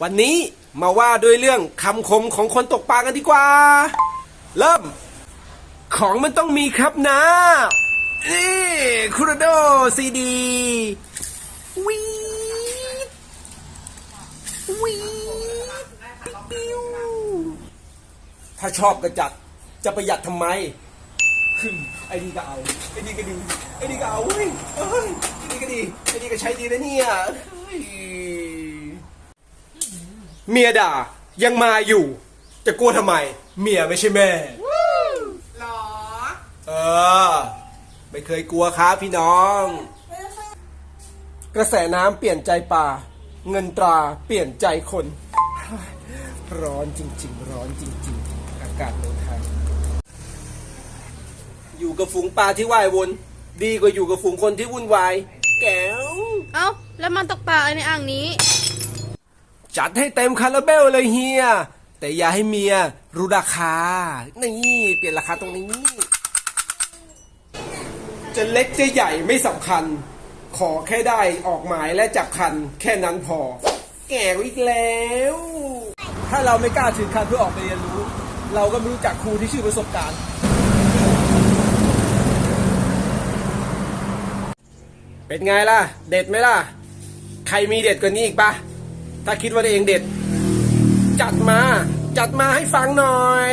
วันนี้มาว่าด้วยเรื่องคำคมของคนตกปลากันดีกว่า เริ่ม ของมันต้องมีครับนะ นี่คูโรโดซีดีวีวีดปิ้วถ้าชอบก็จัดจะประหยัดทำไมขึ้นไอ้นี่ก็เอาไอ้นี่ก็ดีไอ้นี่ก็เอาเฮ้ยเอ้ยไอ้นี่ก็ดีไอ้นี่ก็ใช้ดีนะเนี่ยเฮ้ย เมียด่ายังมาอยู่ จะกลัวทำไม เมียไม่ใช่แม่ หรอ เออ ไม่เคยกลัวครับพี่น้อง กระแสน้ำเปลี่ยนใจป่า เงินตราเปลี่ยนใจคน ร้อนจริง ๆ ร้อนจริง ๆ อากาศเมืองไทยอยู่กับฝูงปลาที่ว่ายวน ดีกว่าอยู่กับฝูงคนที่วุ่นวาย แก้ว เอ้า แล้วมันตกปลาอะไรในอ่างนี้ จัดให้เต็มคาราเบลเลยเฮีย แต่อย่าให้เมียรู้ราคา นี่เปลี่ยนราคาตรงนี้ จะเล็กจะใหญ่ไม่สำคัญ ขอแค่ได้ออกหมายและจับคันแค่นั้นพอ แก่อีกแล้ว ถ้าเราไม่กล้าถือคันเพื่อออกไปเรียนรู้ เราก็ไม่รู้จักครูที่ชื่อประสบการณ์ เป็นไงล่ะ เด็ดไหมล่ะ ใครมีเด็ดกว่านี้อีกปะ ถ้าคิดว่าตัวเองเด็ด จัดมา จัดมาให้ฟังหน่อย